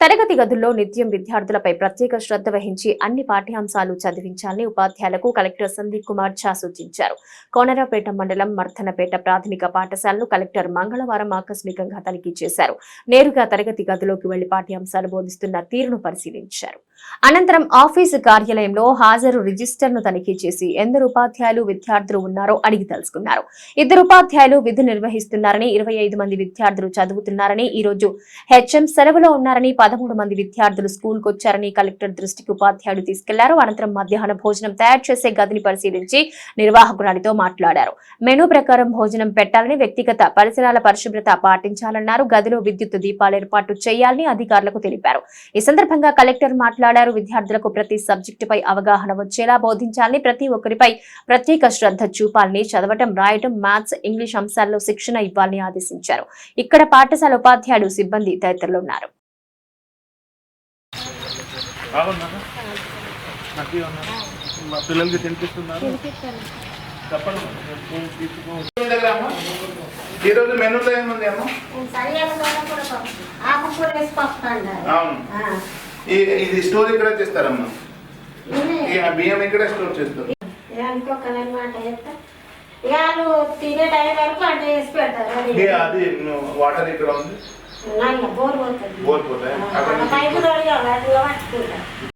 తరగతి గదుల్లో నిత్యం విద్యార్థులపై ప్రత్యేక శ్రద్ధ వహించి అన్ని పాఠ్యాంశాలు చదివించాలని ఉపాధ్యాయులకు కలెక్టర్ సందీప్ కుమార్ ఝా సూచించారు. కోనరాపేట మండలం మర్థనపేట ప్రాథమిక పాఠశాలను కలెక్టర్ మంగళవారం ఆకస్మికంగా తనిఖీ చేశారు. నేరుగా తరగతి గదిలోకి వెళ్ళి పాఠ్యాంశాలు బోధిస్తున్న తీరును పరిశీలించారు. అనంతరం ఆఫీసు కార్యాలయంలో హాజరు రిజిస్టర్ను తనిఖీ చేసి ఎందరు ఉపాధ్యాయులు విద్యార్థులు ఉన్నారో అడిగి తెలుసుకున్నారు. ఇద్దరు ఉపాధ్యాయులు విధి నిర్వహిస్తున్నారని ఇరవై ఐదు మంది విద్యార్థులు చదువుతున్నారని ఈ రోజు హెచ్ఎం సెలవులో ఉన్నారని పదమూడు మంది విద్యార్థులు స్కూల్కు వచ్చారని కలెక్టర్ దృష్టికి ఉపాధ్యాయుడు తీసుకెళ్ళారు. అనంతరం మధ్యాహ్న భోజనం తయారు చేసే గదిని పరిశీలించి నిర్వాహకురాలితో మాట్లాడారు. మెనూ ప్రకారం భోజనం పెట్టాలని వ్యక్తిగత పరిసరాల పరిశుభ్రత పాటించాలన్నారు. గదిలో విద్యుత్ దీపాలు ఏర్పాటు చేయాలని అధికారులకు తెలిపారు. ఈ సందర్భంగా కలెక్టర్ మాట్లాడారు విద్యార్థులకు ప్రతి సబ్జెక్టుపై అవగాహన వచ్చేలా బోధించాలని ప్రతి ఒక్కరిపై ప్రత్యేక శ్రద్ధ చూపాలని చదవటం రాయటం మ్యాథ్స్ ఇంగ్లీష్ అంశాల్లో శిక్షణ ఇవ్వాలని ఆదేశించారు. ఇక్కడ పాఠశాల ఉపాధ్యాయుడు సిబ్బంది తదితరులు ఉన్నారు. ఈరోజు మెనూలో ఏముంది అమ్మ? ఆకుకూర వేసి పప్పు అంటారు. అవును. ఇది స్టోర్ ఇక్కడ చేస్తారమ్మా? ఈ బియ్యం ఇక్కడ స్టోర్ చేస్తారు? తినే టైం వరకు పెడతారు. అది అది వాటర్ ఇక్కడ ఉంది? బోర్ పోతుంది బోర్ పోతాయి